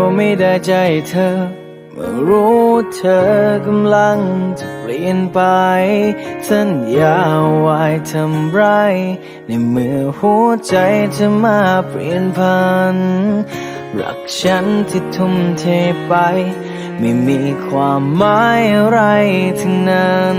ก็ไม่ได้ใจเธอ เมื่อรู้เธอกำลังจะเปลี่ยนไป สัญญาไว้ทำไร ในเมื่อหัวใจเธอมาเปลี่ยนพัน รักฉันที่ทุ่มเทไป ไม่มีความหมายอะไรทั้งนั้น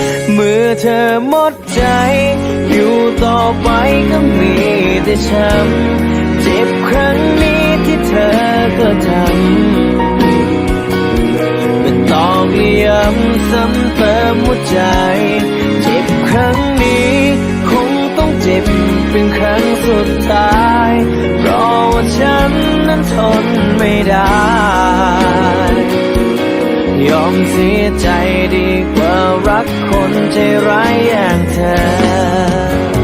เมื่อเธอหมดใจ อยู่ต่อไปก็มีแต่ช้ำเจ็บครั้งนี้ที่เธอก็ทำเป็นตอกย้ำซ้ำเติมหัวใจ เจ็บครั้งนี้ คงต้องเจ็บเป็นครั้งสุดท้าย เพราะว่าฉันนั้นทนไม่ได้ ยอมเสียใจดีกว่ารักคนใจร้ายอย่างเธอ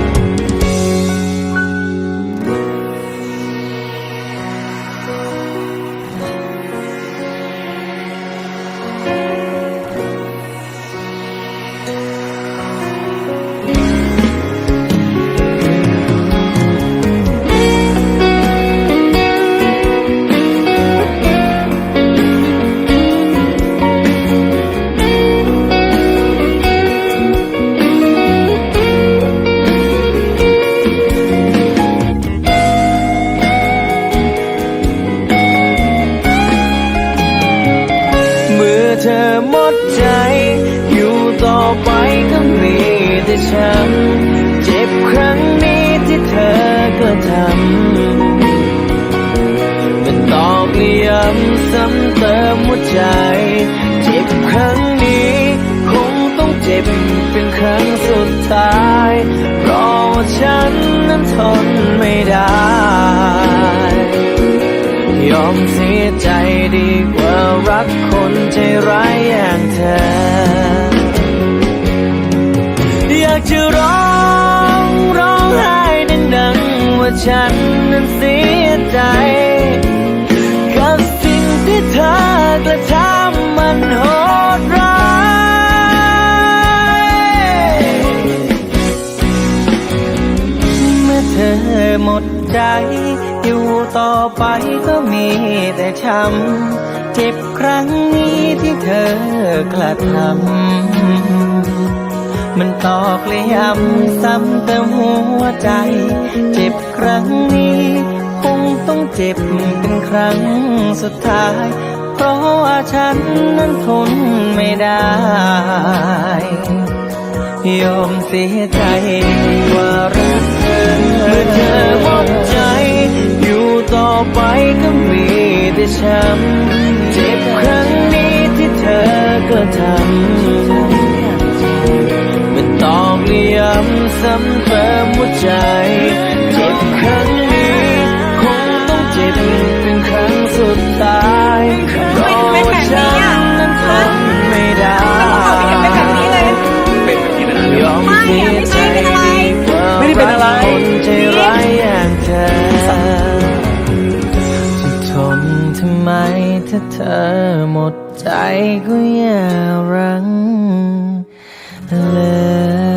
สุดท้ายเพราะว่าฉันนั้นทนไม่ได้ ยอมเสียใจดีกว่ารักคนใจร้ายอย่างเธอ อยากจะร้องร้องไห้ดังๆว่าฉันนั้นเสียใจกับสิ่งที่เธอกระทำมันโหดร้าย อเธอหมดใจ อยู่ต่อไปก็มีแต่ช้ำเจ็บครั้งนี้ที่เธอกระทำมันตอกเลยย้ำซ้ำเติมหัวใจ เจ็บครั้งนี้ คงต้องเจ็บเป็นครั้งสุดท้าย เพราะว่าฉันนั้นทนไม่ได้ ยอมเสียใจว่ารักเธอเมื่อเธอหมดใจ อยู่ต่อไปก็มีแต่ช้ำเจ็บครั้งนี้ที่เธอก็ทำเป็นตอกย้ำซ้ำเติมหัวใจ ทำไมถ้าเธอหมดใจก็อย่ารังเลย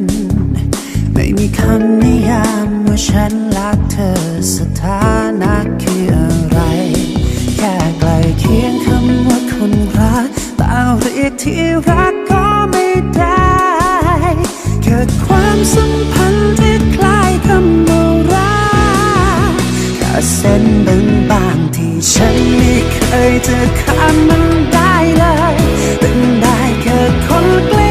มีคำนิยามว่าฉันรักเธอสถานะคืออะไร แค่ใกลเคียงคำว่าคนรักแต่เรียกที่รักก็ไม่ได้ เกิดความสัมพันธ์ที่คล้ายคำว่ารักแค่เส้นบางๆที่ฉันไม่เคยจะข้ามมันได้เลยเป็นได้แค่คนใกล้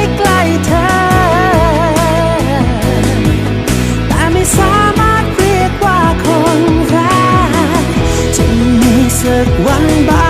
มีสัก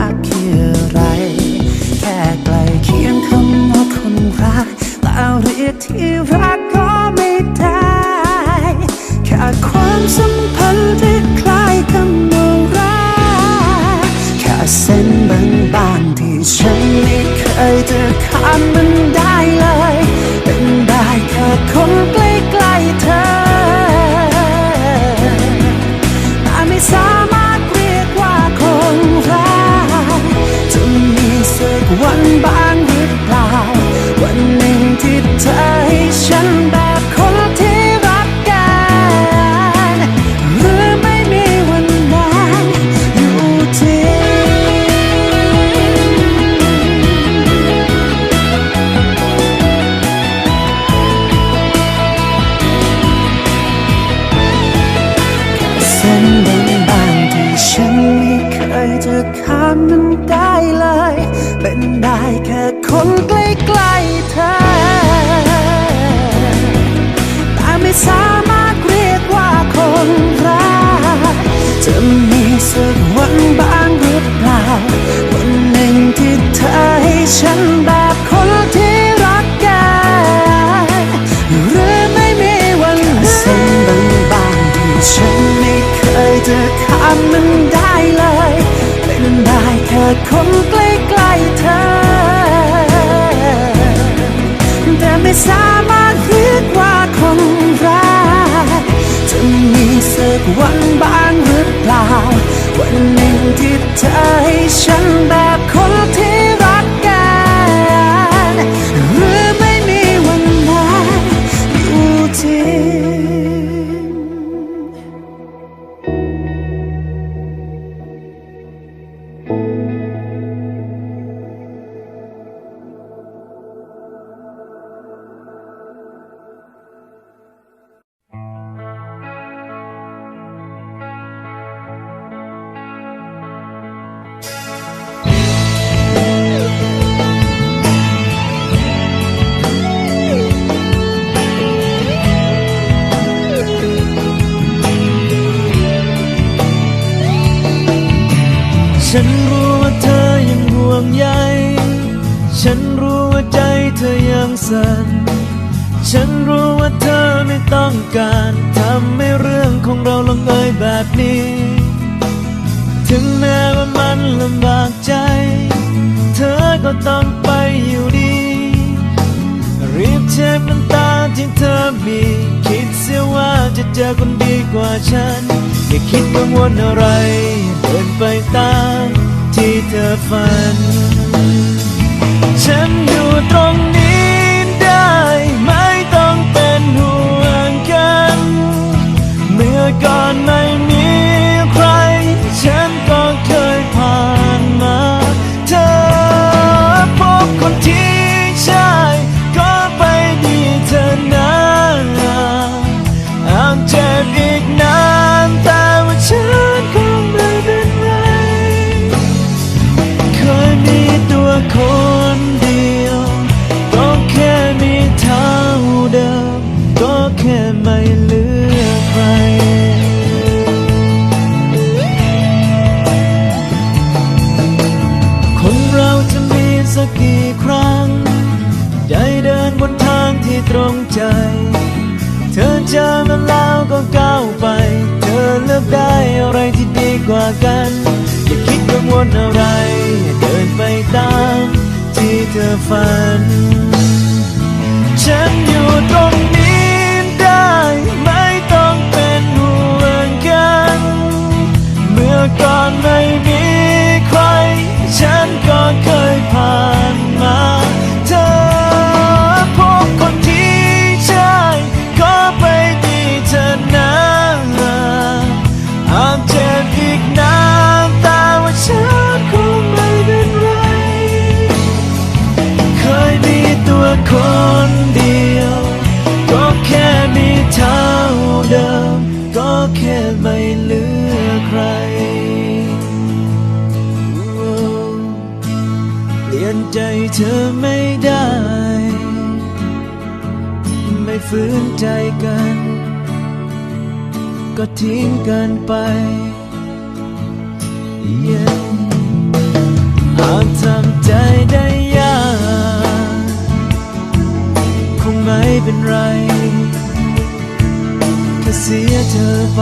ะ ฉันรู้ว่าเธอยังห่วงใย ฉันรู้ว่าใจเธอยังสั่น ฉันรู้ว่าเธอไม่ต้องการทำให้เรื่องของเราลงเอยแบบนี้ ถึงแม้ว่ามันลำบากใจ เธอก็ต้องไปอยู่ดี รีบเช็ดน้ำตาที่เธอมี คิดเสียว่าจะเจอคนดีกว่าฉัน อย่าคิดกังวลอะไร เดินไปตามที่เธอฝัน ฉันอยู่ตรงนี้ เจอมันแล้วก็ก้าวไป เธอเลือกได้อะไรที่ดีกว่ากัน อย่าคิดกังวลอะไร เดินไปตามที่เธอฝัน ฉันอยู่ตรง ไม่เหลือใคร เปลี่ยนใจเธอไม่ได้ ไม่ฝืนใจกัน ก็ทิ้งกันไป yeah. อาจทำใจได้ยากคงไม่เป็นไร แค่เสียเธอไป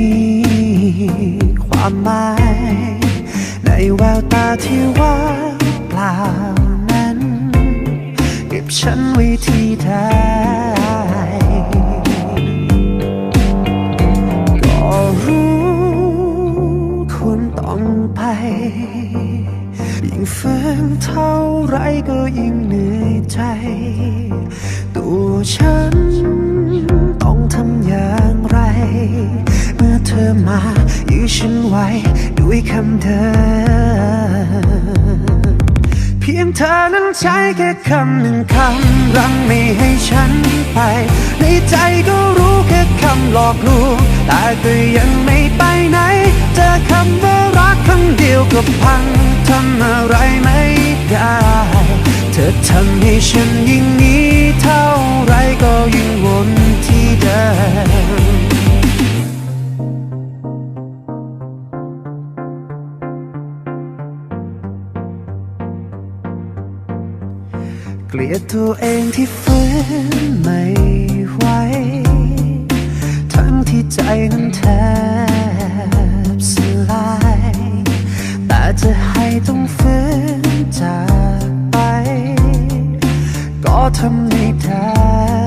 มื่อเธอมายื้อฉันไว้ด้วยคำเดิมเพียงเธอนั้นใช้แค่คำหนึ่งคำรั้งไม่ให้ฉันไป ในใจก็รู้แค่คำหลอกลวงแต่ก็ยังไม่ไปไหน เจอคำว่ารักคำเดียวก็พังทำอะไรไม่ได้ เธอทำให้ฉันยิ่งนี้เท่าไรก็ยิ่งวนที่เดิม เกลียดตัวเองที่ฝืนไม่ไหว ทั้งที่ใจนั้นแทบสลาย แต่จะให้ต้องฝืนจากไป ก็ทำไม่ได้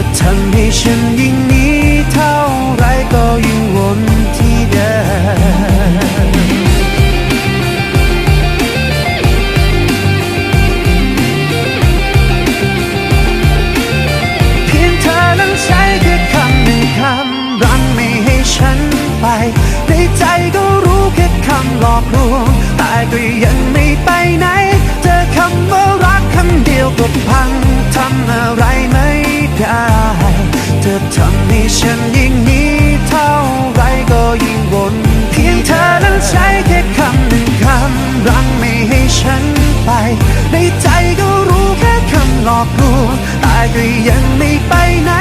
อทำให้ฉันยิ่งนี้เท่าไรก็ยิ่งวนที่เดิมเพียงเธอนั้นใช้แค่คำหนึ่งคำรังไม่ให้ฉันไป ในใจก็รู้แค่คำหลอกลวงแต่ก็ยังไม่ไปไหน เจอคำว่ารักคำเดียวก็พังทำอะไร อทำให้ฉันยิ่งหนี้เท่าไรก็ยิ่งวนเพียงเธอนั้นใช้แค่คำหนึ่งคำรังไม่ให้ฉันไป ในใจก็รู้แค่คำหลอกลวงแต่ก็ยังไม่ไปไหน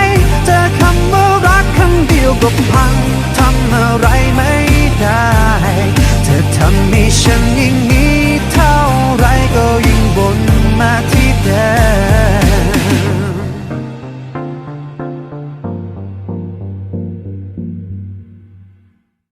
เจอคำว่ารักคำเดียวก็พัง